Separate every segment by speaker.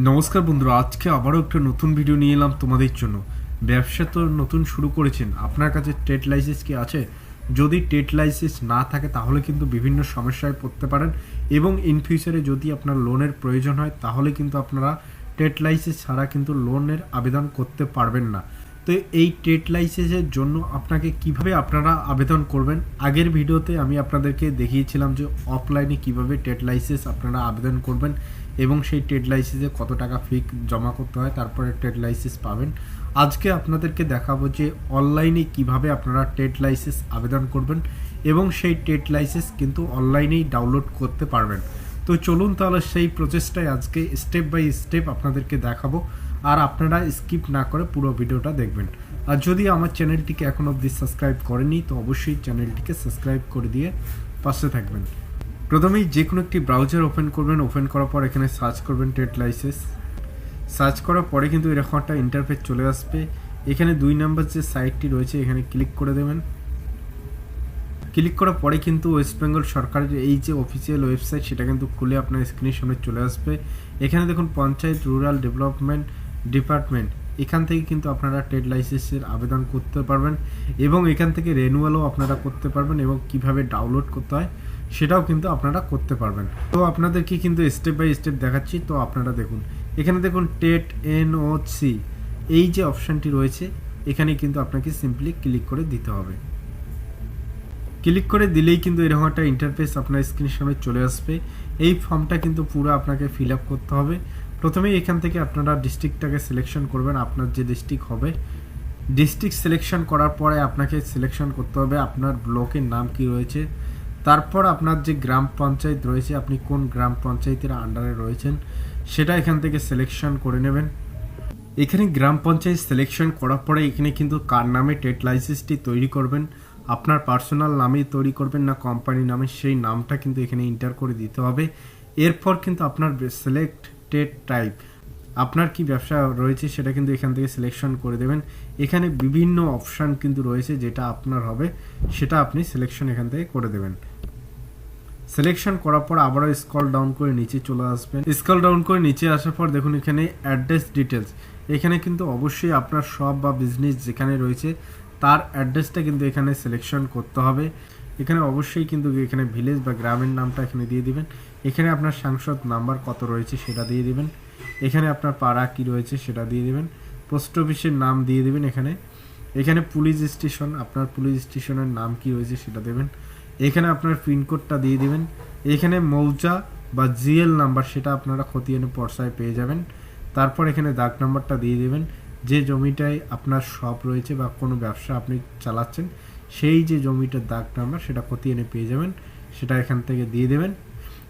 Speaker 1: নমস্কার বন্ধুরা, আজকে আবারও একটা নতুন ভিডিও নিয়ে এলাম তোমাদের জন্য। ব্যবসা তো নতুন শুরু করেছেন। আপনার কাছে ট্রেড লাইসেন্স কি আছে? যদি ট্রেড লাইসেন্স না থাকে, তাহলে কিন্তু বিভিন্ন সমস্যায় পড়তে পারেন এবং ইন ফিউচারে যদি আপনার লোনের প্রয়োজন হয়, তাহলে কিন্তু আপনারা ট্রেড লাইসেন্স ছাড়া কিন্তু লোনের আবেদন করতে পারবেন না। তো এই ট্রেড লাইসেন্সের জন্য আপনাকে কীভাবে আপনারা আবেদন করবেন, আগের ভিডিওতে আমি আপনাদেরকে দেখিয়েছিলাম যে অফলাইনে কীভাবে ট্রেড লাইসেন্স আপনারা আবেদন করবেন। এবং সেই ট্রেড লাইসেন্সে কত টাকা ফি জমা করতে হয়, তারপরে ট্রেড লাইসেন্স পাবেন। আজকে আপনাদেরকে দেখাবো যে অনলাইনে কীভাবে আপনারা ট্রেড লাইসেন্স আবেদন করবেন এবং সেই ট্রেড লাইসেন্স কিন্তু অনলাইনেই ডাউনলোড করতে পারবেন। তো চলুন তাহলে সেই প্রসেসটাই আজকে স্টেপ বাই স্টেপ আপনাদেরকে দেখাবো, আর আপনারা স্কিপ না করে পুরো ভিডিওটা দেখবেন। আর যদি আমার চ্যানেলটিকে এখন অবধি সাবস্ক্রাইব করেনি তো অবশ্যই চ্যানেলটিকে সাবস্ক্রাইব করে দিয়ে পাশে থাকবেন। প্রথমেই যে কোনো একটি ব্রাউজার ওপেন করবেন ওপেন করার পর এখানে সার্চ করবেন ট্রেড লাইসেন্স সার্চ করার পরে কিন্তু এরকম একটা ইন্টারফেস চলে আসবে। এখানে দুই নাম্বার যে সাইটটি রয়েছে, এখানে ক্লিক করে দেবেন। ক্লিক করার পরে কিন্তু ওয়েস্ট বেঙ্গল সরকারের এই যে অফিসিয়াল ওয়েবসাইট সেটা কিন্তু খুলে আপনার স্ক্রিনের সামনে চলে আসবে। এখানে দেখুন, পঞ্চায়েত রুরাল ডেভেলপমেন্ট ডিপার্টমেন্ট এখান থেকে কিন্তু আপনারা ট্রেড লাইসেন্সের আবেদন করতে পারবেন এবং এখান থেকে রেনুয়ালও আপনারা করতে পারবেন এবং কীভাবে ডাউনলোড করতে হয়। সেটাও কিন্তু আপনারা করতে পারবেন। তো আপনাদেরকে কিন্তু স্টেপ বাই স্টেপ দেখাচ্ছি, তো আপনারা দেখুন। এখানে দেখুন টেট, এন, ও, সি, এই যে অপশানটি রয়েছে, এখানে কিন্তু আপনাকে সিম্পলি ক্লিক করে দিতে হবে। ক্লিক করে দিলেই কিন্তু এরকম একটা ইন্টারফেস আপনার স্ক্রিনের সামনে চলে আসবে। এই ফর্মটা কিন্তু পুরো আপনাকে ফিল আপ করতে হবে। প্রথমেই এখান থেকে আপনারা ডিস্ট্রিক্টটাকে সিলেকশন করবেন, আপনার যে ডিস্ট্রিক্ট হবে। ডিস্ট্রিক্ট সিলেকশন করার পরে আপনাকে সিলেকশন করতে হবে, আপনার ব্লকের নাম কি রয়েছে। তারপর আপনার যে গ্রাম পঞ্চায়েত রয়েছে, আপনি কোন গ্রাম পঞ্চায়েতের আন্ডারে রয়েছেন, সেটা এখান থেকে সিলেকশন করে নেবেন। এখানে গ্রাম পঞ্চায়েত সিলেকশন করার পরে এখানে কিন্তু কার নামে ট্রেড লাইসেন্সটি তৈরি করবেন, আপনার পার্সোনাল নামে তৈরি করবেন না কোম্পানি নামে, সেই নামটা কিন্তু এখানে এন্টার করে দিতে হবে। এরপর কিন্তু আপনার সিলেক্ট ট্রেড টাইপ আপনার কি ব্যবসা রয়েছে সেটা কিন্তু এখান থেকে সিলেকশন করে দেবেন। এখানে বিভিন্ন অপশান কিন্তু রয়েছে যেটা আপনার হবে, সেটা আপনি সিলেকশন এখান থেকে করে দেবেন। সিলেকশন করার পর আবারও স্কল ডাউন করে নিচে চলে আসবেন। স্কল ডাউন করে নিচে আসার পর দেখুন এখানে অ্যাড্রেস ডিটেলস এখানে কিন্তু অবশ্যই আপনার শপ বা বিজনেস যেখানে রয়েছে, তার অ্যাড্রেসটা কিন্তু এখানে সিলেকশন করতে হবে। এখানে অবশ্যই কিন্তু এখানে ভিলেজ বা গ্রামের নামটা এখানে দিয়ে দিবেন। এখানে আপনার সাংসদ নাম্বার কত রয়েছে সেটা দিয়ে দিবেন। এখানে আপনার পাড়া কি রয়েছে সেটা দিয়ে দিবেন। পোস্ট অফিসের নাম দিয়ে দিবেন এখানে। এখানে পুলিশ স্টেশন আপনার পুলিশ স্টেশনের নাম কি রয়েছে সেটা দেবেন। এখানে আপনার পিনকোডটা দিয়ে দিবেন। এখানে মৌজা বা জিএল নাম্বার সেটা আপনারা খতিয়ে এনে পর্সায় পেয়ে যাবেন। তারপর এখানে দাগ নাম্বারটা দিয়ে দেবেন। যে জমিটায় আপনার শপ রয়েছে বা কোনো ব্যবসা আপনি চালাচ্ছেন সেই যে জমিটার দাগ নাম্বার সেটা খতিয়ে এনে পেয়ে যাবেন। সেটা এখান থেকে দিয়ে দেবেন।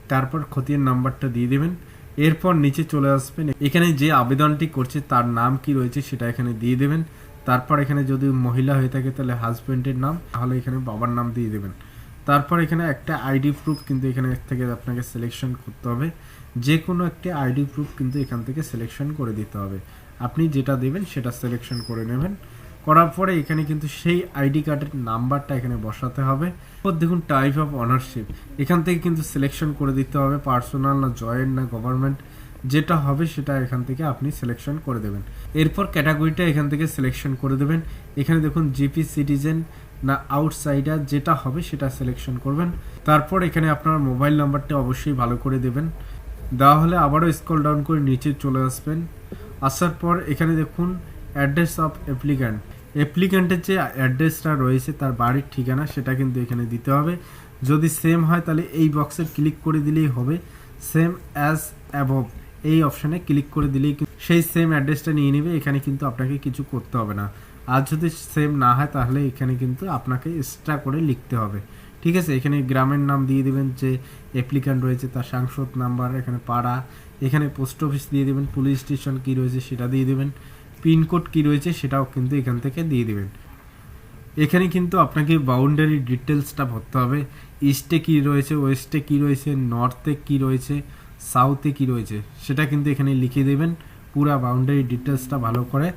Speaker 1: তারপর খতিয়ান নাম্বারটা দিয়ে দেবেন। এরপর নিচে চলে আসবেন। এখানে যে আবেদনটি করছে, তার নাম কি রয়েছে, সেটা এখানে দিয়ে দেবেন। তারপর এখানে যদি মহিলা হয়ে থাকে, তাহলে হাজব্যান্ডের নাম, তাহলে এখানে বাবার নাম দিয়ে দেবেন। তারপর এখানে একটা আইডি প্রুফ কিন্তু এখানে থেকে আপনাকে সিলেকশন করতে হবে। যে কোনো একটি আইডি প্রুফ কিন্তু এখান থেকে সিলেকশন করে দিতে হবে। আপনি যেটা দেবেন, সেটা সিলেকশন করে নেবেন। করার পরে এখানে কিন্তু সেই আইডি কার্ডের নাম্বারটা এখানে বসাতে হবে। দেখুন টাইপ অফ অনারশিপ এখান থেকে কিন্তু সিলেকশন করে দিতে হবে পার্সোনাল না জয়েন্ট না গভর্নমেন্ট যেটা হবে সেটা এখান থেকে আপনি সিলেকশন করে দেবেন। এরপর ক্যাটাগরিটা এখান থেকে সিলেকশন করে দেবেন। এখানে দেখুন জিপি সিটিজেন না আউটসাইডার যেটা হবে সেটা সিলেকশন করবেন। তারপর এখানে আপনার মোবাইল নাম্বারটা অবশ্যই ভালো করে দেবেন। দেওয়া হলে আবারও স্কল ডাউন করে নিচে চলে আসবেন। আসার পর এখানে দেখুন অ্যাড্রেস অফ অ্যাপ্লিক্যান্ট। অ্যাপ্লিক্যান্টের যে অ্যাড্রেসটা রয়েছে, তার বাড়ির ঠিকানা, সেটা কিন্তু এখানে দিতে হবে। যদি সেম হয়, তাহলে এই বক্সে ক্লিক করে দিলেই হবে। সেম অ্যাজ অ্যাবভ এই অপশানে ক্লিক করে দিলেই সেই সেম অ্যাড্রেসটা নিয়ে নেবে। এখানে কিন্তু আপনাকে কিছু করতে হবে না। আর যদি সেম না হয়, তাহলে এখানে কিন্তু আপনাকে এক্সট্রা করে লিখতে হবে। ঠিক আছে? এখানে গ্রামের নাম দিয়ে দেবেন যে অ্যাপ্লিক্যান্ট রয়েছে, তার সাংসদ নাম্বার, এখানে পাড়া, এখানে পোস্ট অফিস দিয়ে দেবেন পুলিশ স্টেশন কী রয়েছে, সেটা দিয়ে দেবেন। পিনকোড কী রয়েছে সেটাও কিন্তু এখান থেকে দিয়ে দেবেন। এখানে কিন্তু আপনাকে বাউন্ডারি ডিটেলসটা ভরতে হবে। ইস্টে কী রয়েছে ওয়েস্টে কী রয়েছে নর্থে কী রয়েছে সাউথে কী রয়েছে, সেটা কিন্তু এখানে লিখে দেবেন। পুরা বাউন্ডারি ডিটেলসটা ভালো করে।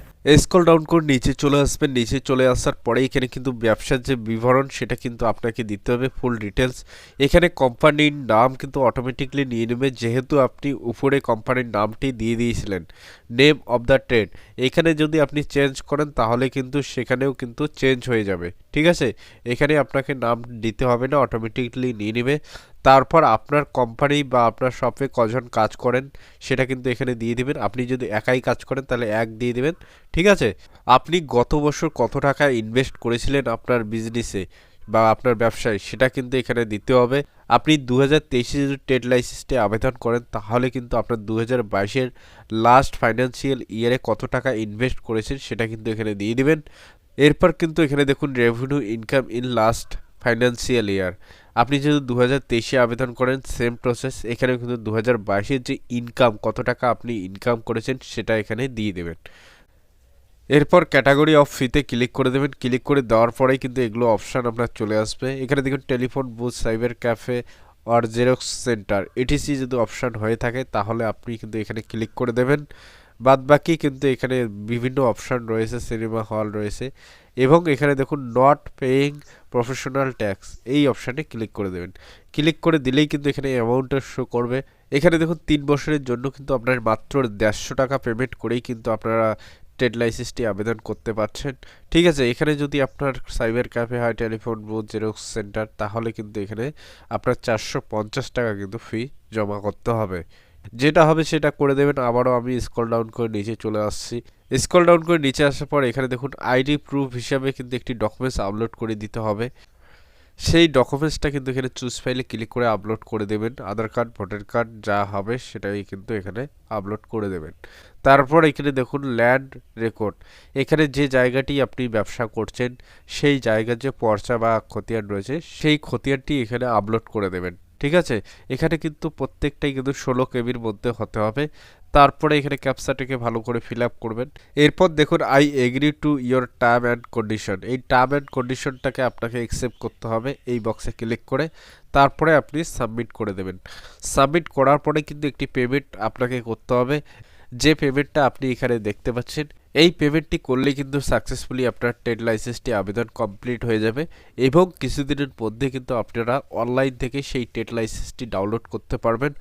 Speaker 2: স্কল ডাউন করে নিচে চলে আসবেন। নিচে চলে আসার পরে এখানে কিন্তু ব্যবসার যে বিবরণ, সেটা কিন্তু আপনাকে দিতে হবে ফুল ডিটেলস এখানে কোম্পানির নাম কিন্তু অটোমেটিকলি নিয়ে নেবে। যেহেতু আপনি উপরে কোম্পানির নামটি দিয়ে দিয়েছিলেন। নেম অফ দ্য ট্রেড এখানে যদি আপনি চেঞ্জ করেন, তাহলে কিন্তু সেখানেও কিন্তু চেঞ্জ হয়ে যাবে। ঠিক আছে? এখানে আপনাকে নাম দিতে হবে না অটোমেটিকলি নিয়ে নেবে। তারপর আপনার কোম্পানি বা আপনার শপে কজন কাজ করেন, সেটা কিন্তু এখানে দিয়ে দিবেন। আপনি যদি একাই কাজ করেন, তাহলে এক দিয়ে দিবেন। ঠিক আছে? আপনি গত বছর কত টাকা ইনভেস্ট করেছিলেন আপনার বিজনেসে বা আপনার ব্যবসায়, সেটা কিন্তু এখানে দিতে হবে। আপনি দু হাজার তেইশে যদি ট্রেড লাইসেন্সটি আবেদন করেন, তাহলে কিন্তু আপনার দু হাজার বাইশের লাস্ট ফাইন্যান্সিয়াল ইয়ারে কত টাকা ইনভেস্ট করেছেন, সেটা কিন্তু এখানে দিয়ে দিবেন। এরপর কিন্তু এখানে দেখুন revenue income in last financial year আপনি যদি দু হাজার তেইশে আবেদন করেন সেম প্রসেস এখানে কিন্তু দু হাজার যে ইনকাম কত টাকা আপনি ইনকাম করেছেন, সেটা এখানে দিয়ে দেবেন। এরপর ক্যাটাগরি অফ ফিতে ক্লিক করে দেবেন। ক্লিক করে দেওয়ার পরেই কিন্তু এগুলো অপশান আপনার চলে আসবে। এখানে দেখুন, টেলিফোন, বুথ, সাইবার ক্যাফে আর জেরক্স সেন্টার। এটিসি যদি অপশান হয়ে থাকে, তাহলে আপনি কিন্তু এখানে ক্লিক করে দেবেন। বাদ বাকি কিন্তু এখানে বিভিন্ন অপশান রয়েছে, সিনেমা হল রয়েছে এবং এখানে দেখুন, নট পেইং প্রফেশনাল ট্যাক্স, এই অপশানে ক্লিক করে দেবেন। ক্লিক করে দিলেই কিন্তু এখানে অ্যামাউন্টটা শো করবে। এখানে দেখুন, তিন বছরের জন্য কিন্তু আপনার মাত্র দেড়শো টাকা পেমেন্ট করেই কিন্তু আপনারা ট্রেড লাইসেন্সটি আবেদন করতে পারছেন। ঠিক আছে, এখানে যদি আপনার সাইবার ক্যাফে হয় টেলিফোন, বুথ, জেরক্স সেন্টার, তাহলে কিন্তু এখানে আপনার চারশো পঞ্চাশ টাকা কিন্তু ফি জমা করতে হবে। যেটা হবে সেটা করে দেবেন। আবারও আমি স্কল ডাউন করে নিচে চলে আসছি। স্কল ডাউন করে নিচে আসার পর এখানে দেখুন আইডি প্রুফ হিসাবে কিন্তু একটি ডকুমেন্টস আপলোড করে দিতে হবে। সেই ডকুমেন্টসটা কিন্তু এখানে চুজ ফাইলে ক্লিক করে আপলোড করে দেবেন। আধার কার্ড ভোটার কার্ড যা হবে সেটাই কিন্তু এখানে আপলোড করে দেবেন। তারপর এখানে দেখুন ল্যান্ড রেকর্ড এখানে যে জায়গাটি আপনি ব্যবসা করছেন, সেই জায়গার যে পর্চা বা খতিয়ান রয়েছে, সেই খতিয়ানটি এখানে আপলোড করে দেবেন। ঠিক আছে? এখানে কিন্তু প্রত্যেকটাই কিন্তু ষোলো কেবির মধ্যে হতে হবে। তারপরে এখানে ক্যাপসাটাকে ভালো করে ফিল আপ করবেন। এরপর দেখুন I agree to your term and condition এই টার্ম অ্যান্ড কন্ডিশনটাকে আপনাকে অ্যাকসেপ্ট করতে হবে, এই বক্সে ক্লিক করে। তারপরে আপনি সাবমিট করে দেবেন। সাবমিট করার পরে কিন্তু একটি পেমেন্ট আপনাকে করতে হবে। যে পেমেন্টটা আপনি এখানে দেখতে পাচ্ছেন, এই পেমেন্টটি করলে কিন্তু সাকসেসফুলি আপনার ট্রেড লাইসেন্সটি আবেদন কমপ্লিট হয়ে যাবে এবং কিছুদিনের মধ্যে কিন্তু আপনারা অনলাইন থেকে সেই ট্রেড লাইসেন্সটি ডাউনলোড করতে পারবেন।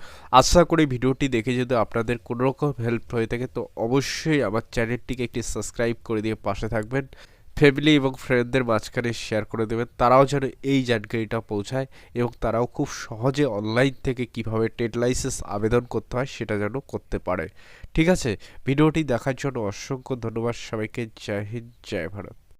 Speaker 2: আশা করি ভিডিওটি দেখে যদি আপনাদের কোনোরকম হেল্প হয়ে থাকে, তো অবশ্যই আমার চ্যানেলটিকে একটি সাবস্ক্রাইব করে দিয়ে পাশে থাকবেন। ফ্যামিলি এবং ফ্রেন্ডদের মাঝখানে শেয়ার করে দেবেন। তারাও যেন এই জানকারিটা পৌঁছায় এবং তারাও খুব সহজে অনলাইন থেকে কীভাবে ট্রেড লাইসেন্স আবেদন করতে হয় সেটা যেন করতে পারে। ঠিক আছে? ভিডিওটি দেখার জন্য অসংখ্য ধন্যবাদ সবাইকে। জয় হিন্দ, জয় ভারত।